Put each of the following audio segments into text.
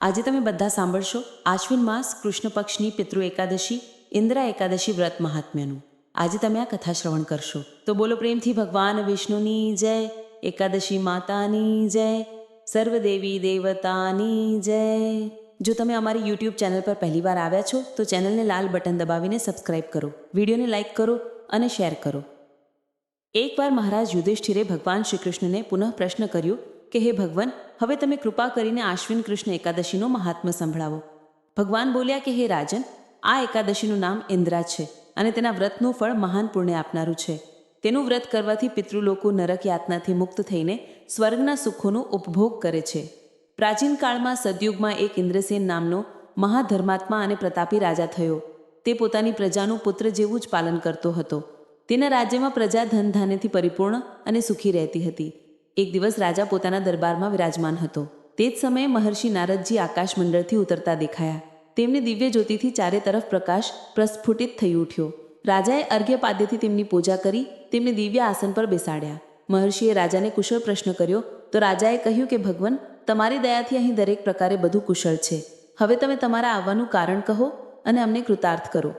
આજે તમે બધા સાંભળશો આશ્વિન માસ કૃષ્ણ પક્ષની પિતૃ એકાદશી, ઇન્દ્રા એકાદશી વ્રત મહાત્મ્યનું. આજે તમે આ કથા શ્રવણ કરશો. તો બોલો પ્રેમથી ભગવાન વિષ્ણુની જય, એકાદશી માતાની જય, સર્વદેવી દેવતાની જય. જો તમે અમારી યુટ્યુબ ચેનલ પર પહેલીવાર આવ્યા છો, તો ચેનલને લાલ બટન દબાવીને સબસ્ક્રાઇબ કરો, વિડીયોને લાઇક કરો અને શેર કરો. એકવાર મહારાજ યુધિષ્ઠિરે ભગવાન શ્રી કૃષ્ણને પુનઃ પ્રશ્ન કર્યો કે, હે ભગવાન હવે તમે કૃપા કરીને આશ્વિન કૃષ્ણ એકાદશીનો મહાત્મ્ય સંભળાવો. ભગવાન બોલ્યા કે, હે રાજન, આ એકાદશીનું નામ ઇન્દ્રા છે અને તેના વ્રતનું ફળ મહાન પુણ્ય આપનારું છે. તેનું વ્રત કરવાથી પિતૃલોકો નરક યાતનાથી મુક્ત થઈને સ્વર્ગના સુખોનો ઉપભોગ કરે છે. પ્રાચીન કાળમાં સદયુગમાં એક ઇન્દ્રસેન નામનો મહાધર્માત્મા અને પ્રતાપી રાજા થયો. તે પોતાની પ્રજાનું પુત્ર જેવું જ પાલન કરતો હતો. તેના રાજ્યમાં પ્રજા ધન ધાન્યથી પરિપૂર્ણ અને સુખી રહેતી હતી. એક દિવસ રાજા પોતાના દરબારમાં વિરાજમાન હતો. તે જ સમયે મહર્ષિ નારદજી આકાશમંડળથી ઉતરતા દેખાયા. તેમની દિવ્ય જ્યોતિથી ચારે તરફ પ્રકાશ પ્રસ્ફુટિત થઈ ઉઠ્યો. રાજાએ અર્ઘ્યપાદ્યથી તેમની પૂજા કરી, તેમને દિવ્ય આસન પર બેસાડ્યા. મહર્ષિએ રાજાને કુશળ પ્રશ્ન કર્યો, તો રાજાએ કહ્યું કે, ભગવાન, તમારી દયાથી અહીં દરેક પ્રકારે બધું કુશળ છે. હવે તમે તમારા આવવાનું કારણ કહો અને અમને કૃતાર્થ કરો.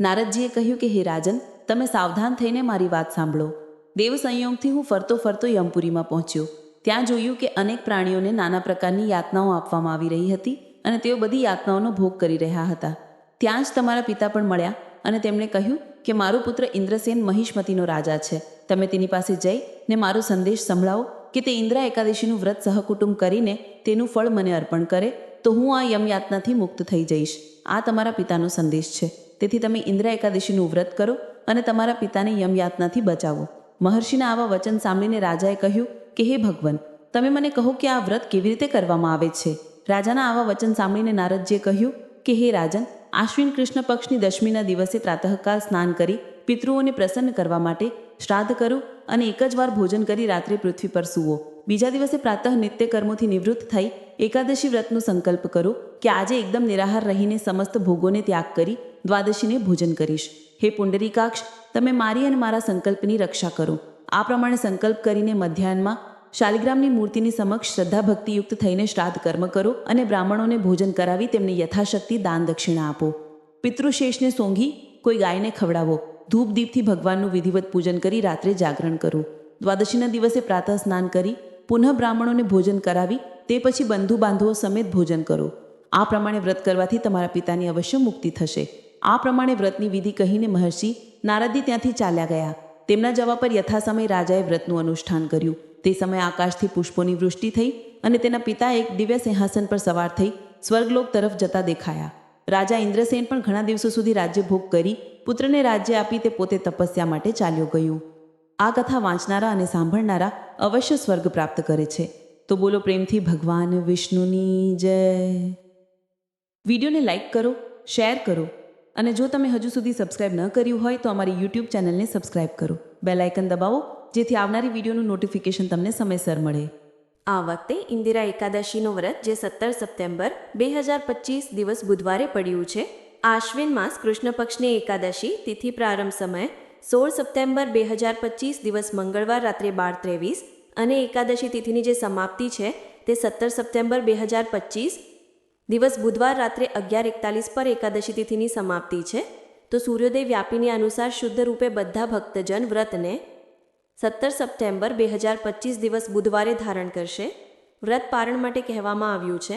નારદજીએ કહ્યું કે, હે રાજન, તમે સાવધાન થઈને મારી વાત સાંભળો. દેવ સંયોગથી હું ફરતો ફરતો યમપુરીમાં પહોંચ્યો. ત્યાં જોયું કે અનેક પ્રાણીઓને નાના પ્રકારની યાતનાઓ આપવામાં આવી રહી હતી અને તેઓ બધી યાતનાઓનો ભોગ કરી રહ્યા હતા. ત્યાં જ તમારા પિતા પણ મળ્યા અને તેમણે કહ્યું કે મારો પુત્ર ઇન્દ્રસેન મહિષ્મતીનો રાજા છે. તમે તેની પાસે જઈ ને મારો સંદેશ સંભળાવો કે તે ઇન્દ્રા એકાદશીનું વ્રત સહકુટુંબ કરીને તેનું ફળ મને અર્પણ કરે, તો હું આ યમયાતનાથી મુક્ત થઈ જઈશ. આ તમારા પિતાનો સંદેશ છે. તેથી તમે ઇન્દ્રા એકાદશીનું વ્રત કરો અને તમારા પિતાને યમયાતનાથી બચાવો. મહર્ષિના આવા વચન સાંભળીને રાજાએ કહ્યું, કે હે ભગવાન, તમે મને કહો કે આ વ્રત કેવી રીતે કરવામાં આવે છે? રાજાના આવા વચન સાંભળીને નારદજીએ કહ્યું, કે હે રાજન, આશ્વિન કૃષ્ણ પક્ષની દશમીના દિવસે પ્રાતઃકાળ સ્નાન કરી પિતૃઓને પ્રસન્ન કરવા માટે શ્રાદ્ધ કરો અને એક જ વાર ભોજન કરી રાત્રે પૃથ્વી પર સૂવો. બીજા દિવસે પ્રાતઃ નિત્ય કર્મોથી નિવૃત્ત થઈ એકાદશી વ્રતનો સંકલ્પ કરો કે આજે એકદમ નિરાહાર રહીને સમસ્ત ભોગોને ત્યાગ કરી દ્વાદશીને ભોજન કરીશ. હે પુંડરીકાક્ષ, તમે મારી અને મારા સંકલ્પની રક્ષા કરો. આ પ્રમાણે સંકલ્પ કરીને મધ્યાહનમાં શાલિગ્રામની મૂર્તિની સમક્ષ શ્રદ્ધા ભક્તિયુક્ત થઈને શ્રાદ્ધ કર્મ કરો અને બ્રાહ્મણોને ભોજન કરાવી તેમને યથાશક્તિ દાન દક્ષિણા આપો. પિતૃશેષને સોંઘી કોઈ ગાયને ખવડાવો. ધૂપ દીપથી ભગવાનનું વિધિવત પૂજન કરી રાત્રે જાગરણ કરો. દ્વાદશીના દિવસે પ્રાતઃ સ્નાન કરી પુનઃ બ્રાહ્મણોને ભોજન કરાવી તે પછી બંધુ બાંધવો સમેત ભોજન કરો. આ પ્રમાણે વ્રત કરવાથી તમારા પિતાની અવશ્ય મુક્તિ થશે. આ પ્રમાણે વ્રતની વિધિ કહીને મહર્ષિ નારદી ત્યાંથી ચાલ્યા ગયા. તેમના જવા પર યથાસમય રાજાએ વ્રતનું અનુષ્ઠાન કર્યું. તે સમયે આકાશથી પુષ્પોની વૃષ્ટિ થઈ અને તેના પિતા એક દિવ્ય સિંહાસન પર સવાર થઈ સ્વર્ગલોક તરફ જતા દેખાયા. રાજા ઇન્દ્રસેન પણ ઘણા દિવસો સુધી રાજ્ય ભોગ કરી પુત્રને રાજ્ય આપી તે પોતે તપસ્યા માટે ચાલ્યો ગયું. આ કથા વાંચનારા અને સાંભળનારા અવશ્ય સ્વર્ગ પ્રાપ્ત કરે છે. તો બોલો પ્રેમથી ભગવાન વિષ્ણુની જય. વિડીયોને લાઇક કરો, શેર કરો અને જો તમે હજુ સુધી સબસ્ક્રાઇબ ન કર્યું હોય તો અમારી યુટ્યુબ ચેનલને સબસ્ક્રાઇબ કરો. બેલ આઇકન દબાવો, જેથી આવનારી વિડીયોનું નોટિફિકેશન તમને સમયસર મળે. આ વખતે ઇન્દિરા એકાદશીનો વ્રત જે સત્તર સપ્ટેમ્બર બે હજાર પચીસ દિવસ બુધવારે પડ્યું છે, આશ્વિન માસ કૃષ્ણ પક્ષની એકાદશી, તિથિ પ્રારંભ સમય સોળ સપ્ટેમ્બર બે હજાર પચીસ દિવસ મંગળવાર રાત્રે બાર ત્રેવીસ અને એકાદશી તિથિની જે સમાપ્તિ છે તે સત્તર સપ્ટેમ્બર બે હજાર પચીસ દિવસ બુધવાર રાત્રે અગિયાર એકતાલીસ પર એકાદશી તિથિની સમાપ્તિ છે. તો સૂર્યોદય વ્યાપીની અનુસાર શુદ્ધ રૂપે બધા ભક્તજન વ્રતને સત્તર સપ્ટેમ્બર બે હજાર પચીસ દિવસ બુધવારે ધારણ કરશે. વ્રત પારણ માટે કહેવામાં આવ્યું છે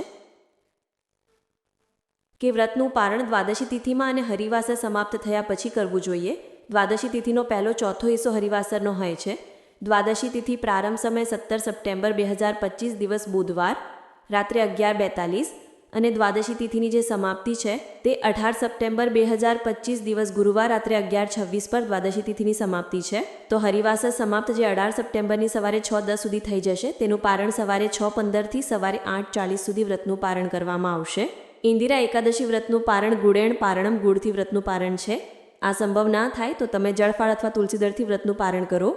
કે વ્રતનું પારણ દ્વાદશી તિથિમાં અને હરિવાસર સમાપ્ત થયા પછી કરવું જોઈએ. દ્વાદશી તિથિનો પહેલો ચોથો હિસ્સો હરિવાસરનો હોય છે. દ્વાદશી તિથિ પ્રારંભ સમય સત્તર સપ્ટેમ્બર બે હજાર પચીસ દિવસ બુધવાર રાત્રે અગિયાર બેતાલીસ અને દ્વાદશી તિથિની જે સમાપ્તિ છે તે અઢાર સપ્ટેમ્બર બે હજાર પચીસ દિવસ ગુરુવાર રાત્રે અગિયાર છવ્વીસ પર દ્વાદશી તિથિની સમાપ્તિ છે. તો હરિવાસર સમાપ્ત જે અઢાર સપ્ટેમ્બરની સવારે છ દસ સુધી થઈ જશે તેનું પારણ સવારે છ પંદરથી સવારે આઠ ચાલીસ સુધી વ્રતનું પારણ કરવામાં આવશે. ઇન્દિરા એકાદશી વ્રતનું પારણ ગુડેણ પારણમ ગુડથી વ્રતનું પારણ છે. આ સંભવ ના થાય તો તમે જળફાળ અથવા તુલસીદળથી વ્રતનું પારણ કરો.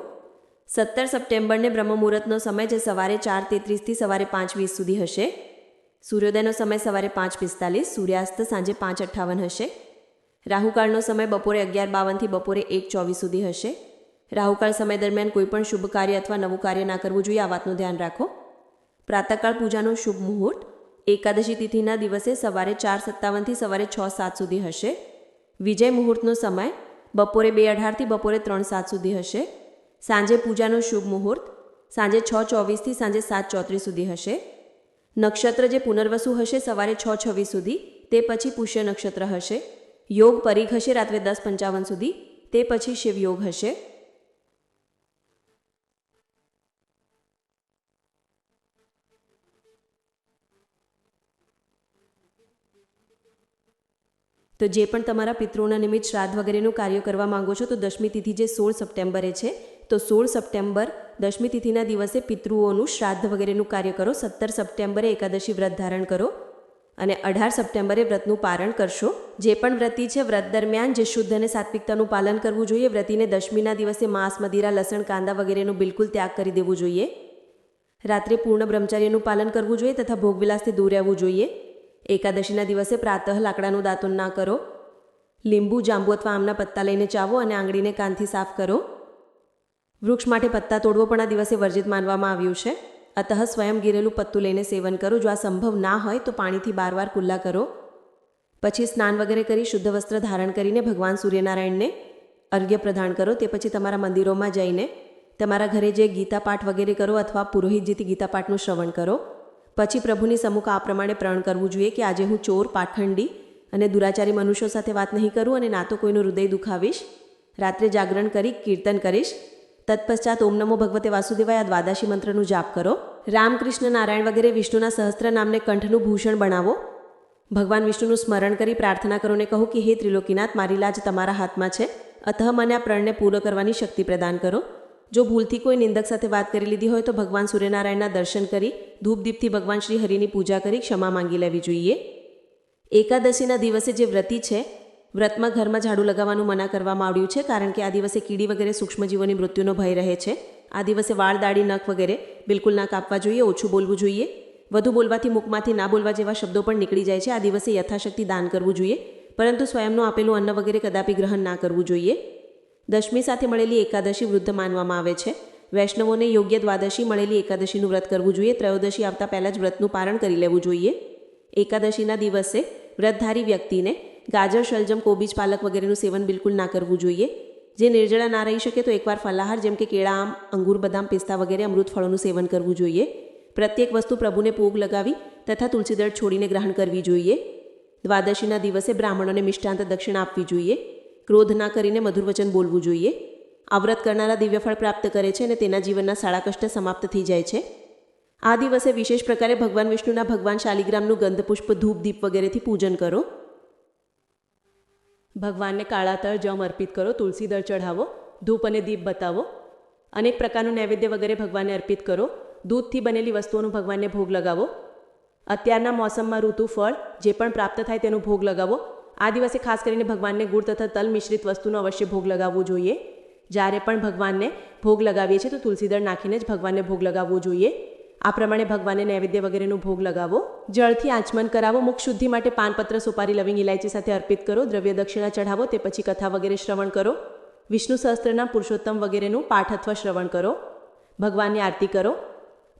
સત્તર સપ્ટેમ્બરને બ્રહ્મ મુહૂર્તનો સમય જે સવારે ચાર તેત્રીસથી સવારે પાંચ વીસ સુધી હશે. સૂર્યોદયનો સમય સવારે પાંચ પિસ્તાલીસ, સૂર્યાસ્ત સાંજે પાંચ અઠ્ઠાવન હશે. રાહુકાળનો સમય બપોરે અગિયાર બાવનથી બપોરે એક ચોવીસ સુધી હશે. રાહુકાળ સમય દરમિયાન કોઈપણ શુભ કાર્ય અથવા નવું કાર્ય ના કરવું જોઈએ, આ વાતનું ધ્યાન રાખો. પ્રાતકાળ પૂજાનું શુભ મુહૂર્ત. એકાદશી તિથિના દિવસે સવારે ચાર સત્તાવનથી સવારે છ સાત સુધી હશે. વિજય મુહૂર્તનો સમય બપોરે બે અઢારથી બપોરે ત્રણ સાત સુધી હશે. સાંજે પૂજાનો શુભ મુહૂર્ત. સાંજે છ ચોવીસથી સાંજે સાત ચોત્રીસ સુધી હશે. નક્ષત્ર જે પુનર્વસુ હશે સવારે છ છવ્વીસ સુધી, તે પછી પુષ્ય નક્ષત્ર હશે. યોગ પરીઘ હશે રાત્રે દસ પંચાવન સુધી, તે પછી શિવયોગ હશે. તો જે પણ તમારા પિતૃઓના નિમિત્ત શ્રાદ્ધ વગેરેનું કાર્ય કરવા માંગો છો, તો દશમી તિથિ જે સોળ સપ્ટેમ્બરે છે તો સોળ સપ્ટેમ્બર દશમી તિથિના દિવસે પિતૃઓનું શ્રાદ્ધ વગેરેનું કાર્ય કરો. સત્તર સપ્ટેમ્બરે એકાદશી વ્રત ધારણ કરો અને અઢાર સપ્ટેમ્બરે વ્રતનું પારણ કરશો. જે પણ વ્રતિ છે, વ્રત દરમિયાન જે શુદ્ધ અને સાત્વિકતાનું પાલન કરવું જોઈએ, વ્રતિને દશમીના દિવસે માંસ, મદિરા, લસણ, કાંદા વગેરેનું બિલકુલ ત્યાગ કરી દેવું જોઈએ. રાત્રે પૂર્ણ બ્રહ્મચાર્યનું પાલન કરવું જોઈએ તથા ભોગવિલાસથી દૂર રહેવું જોઈએ. એકાદશીના દિવસે પ્રાતઃ લાકડાનું દાંતન ના કરો. લીંબુ, જાંબુ અથવા આમના પત્તા લઈને ચાવો અને આંગળીને કાનથી સાફ કરો. વૃક્ષ માટે પત્તા તોડવો પણ આ દિવસે વર્જિત માનવામાં આવ્યું છે. અતઃ સ્વયં ગીરેલું પત્તું લઈને સેવન કરો. જો આ સંભવ ના હોય તો પાણીથી બાર વાર કુલ્લા કરો. પછી સ્નાન વગેરે કરી શુદ્ધ વસ્ત્ર ધારણ કરીને ભગવાન સૂર્યનારાયણને અર્ઘ્ય પ્રદાન કરો. તે પછી તમારા મંદિરોમાં જઈને તમારા ઘરે જે ગીતા પાઠ વગેરે કરો અથવા પુરોહિતજીથી ગીતા પાઠનું શ્રવણ કરો. પછી પ્રભુની સમ્મુખ આ પ્રમાણે પ્રણ કરવું જોઈએ કે આજે હું ચોર, પાખંડી અને દુરાચારી મનુષ્યો સાથે વાત નહીં કરું અને ના તો કોઈનું હૃદય દુખાવીશ. રાત્રે જાગરણ કરી, કીર્તન કરીશ. તત્પશ્ચાત ઓમ નમો ભગવતે વાસુદેવાય આ દ્વાદશી મંત્રનું જાપ કરો. રામકૃષ્ણ નારાયણ વગેરે વિષ્ણુના સહસ્ત્ર નામને કંઠનું ભૂષણ બનાવો. ભગવાન વિષ્ણુનું સ્મરણ કરી પ્રાર્થના કરો ને કહો કે, હે ત્રિલોકીનાથ, મારી લાજ તમારા હાથમાં છે. અતઃ મને આ પ્રણને પૂરો કરવાની શક્તિ પ્રદાન કરો. જો ભૂલથી કોઈ નિંદક સાથે વાત કરી લીધી હોય તો ભગવાન સૂર્યનારાયણના દર્શન કરી, ધૂપદીપથી ભગવાન શ્રી હરિની પૂજા કરી, ક્ષમા માંગી લેવી જોઈએ. એકાદશીના દિવસે જે વ્રતિ છે વ્રતમાં ઘરમાં ઝાડુ લગાવવાનું મના કરવામાં આવ્યું છે કારણ કે આ દિવસે કીડી વગેરે સૂક્ષ્મજીવોની મૃત્યુનો ભય રહે છે. આ દિવસે વાળ, દાઢી, નખ વગેરે બિલકુલ ના કાપવા જોઈએ, ઓછું બોલવું જોઈએ. વધુ બોલવાથી મુખમાંથી ના બોલવા જેવા શબ્દો પણ નીકળી જાય છે. આ દિવસે યથાશક્તિ દાન કરવું જોઈએ. પરંતુ સ્વયંનું આપેલું અન્ન વગેરે કદાપી ગ્રહણ ના કરવું જોઈએ. દશમી સાથે મળેલી એકાદશી વૃદ્ધ માનવામાં આવે છે. વૈષ્ણવોને યોગ્ય દ્વાદશી મળેલી એકાદશીનું વ્રત કરવું જોઈએ. ત્રયોદશી આવતા પહેલાં જ વ્રતનું પારણ કરી લેવું જોઈએ. એકાદશીના દિવસે વ્રતધારી વ્યક્તિને ગાજર, શલજમ, કોબીજ, પાલક વગેરેનું સેવન બિલકુલ ના કરવું જોઈએ. જે નિર્જળા ના રહી શકે તો એકવાર ફલાહાર જેમ કે કેળા આમ, અંગૂર, બદામ, પિસ્તા વગેરે અમૃત ફળોનું સેવન કરવું જોઈએ. પ્રત્યેક વસ્તુ પ્રભુને ભોગ લગાવી તથા તુલસીદળ છોડીને ગ્રહણ કરવી જોઈએ. દ્વાદશીના દિવસે બ્રાહ્મણોને મિષ્ટાંત દક્ષિણા આપવી જોઈએ. ક્રોધ ના કરીને મધુર વચન બોલવું જોઈએ. આ વ્રત કરનારા દિવ્યફળ પ્રાપ્ત કરે છે અને તેના જીવનના સાડા કષ્ટ સમાપ્ત થઈ જાય છે. આ દિવસે વિશેષ પ્રકારે ભગવાન વિષ્ણુના ભગવાન શાલિગ્રામનું ગંધપુષ્પ, ધૂપ, દીપ વગેરેથી પૂજન કરો. ભગવાનને કાળા તળ જમ અર્પિત કરો, તુલસી દળ ચઢાવો, ધૂપ અને દીપ બતાવો. અનેક પ્રકારનું નૈવેદ્ય વગેરે ભગવાનને અર્પિત કરો. દૂધથી બનેલી વસ્તુઓનું ભગવાનને ભોગ લગાવો. અત્યારના મોસમમાં ઋતુ ફળ જે પણ પ્રાપ્ત થાય તેનો ભોગ લગાવો. આ દિવસે ખાસ કરીને ભગવાનને ગુળ તથા તલ મિશ્રિત વસ્તુનો અવશ્ય ભોગ લગાવવો જોઈએ. જ્યારે પણ ભગવાનને ભોગ લગાવીએ છીએ તો તુલસીદળ નાખીને જ ભગવાનને ભોગ લગાવવો જોઈએ. આ પ્રમાણે ભગવાનને નૈવેદ્ય વગેરેનું ભોગ લગાવો, જળથી આચમન કરાવો, મુખ શુદ્ધિ માટે પાનપત્ર, સોપારી, લવિંગ ઇલાયચી સાથે અર્પિત કરો, દ્રવ્ય દક્ષિણા ચઢાવો, તે પછી કથા વગેરે શ્રવણ કરો, વિષ્ણુ સહસ્ત્રના પુરુષોત્તમ વગેરેનું પાઠ અથવા શ્રવણ કરો, ભગવાનની આરતી કરો,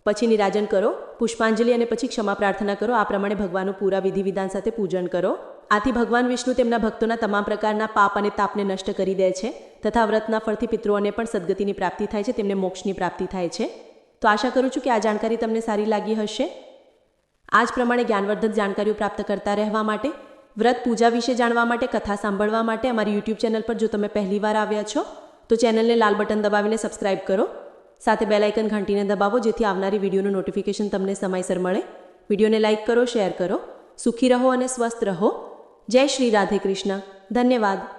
પછી નિરાજન કરો, પુષ્પાંજલિ અને પછી ક્ષમા પ્રાર્થના કરો, આ પ્રમાણે ભગવાનનું પૂરા વિધિ વિધાન સાથે પૂજન કરો. આથી ભગવાન વિષ્ણુ તેમના ભક્તોના તમામ પ્રકારના પાપ અને તાપને નષ્ટ કરી દે છે, તથા વ્રતના ફળથી પિતૃઓને પણ સદગતિની પ્રાપ્તિ થાય છે, તેમને મોક્ષની પ્રાપ્તિ થાય છે. તો આશા કરું છું કે આ જાણકારી તમને સારી લાગી હશે. આ જ પ્રમાણે જ્ઞાનવર્ધક જાણકારીઓ પ્રાપ્ત કરતા રહેવા માટે, વ્રત પૂજા વિશે જાણવા માટે, કથા સાંભળવા માટે અમારી યુટ્યુબ ચેનલ પર જો તમે પહેલીવાર આવ્યા છો, તો ચેનલને લાલ બટન દબાવીને સબસ્ક્રાઇબ કરો. સાથે બેલ આઇકન ઘંટીને દબાવો જેથી આવનારી વિડીયોનું નોટિફિકેશન તમને સમયસર મળે. વિડીયોને લાઇક કરો, શેર કરો. સુખી રહો અને સ્વસ્થ રહો. જય શ્રી રાધે કૃષ્ણ. ધન્યવાદ.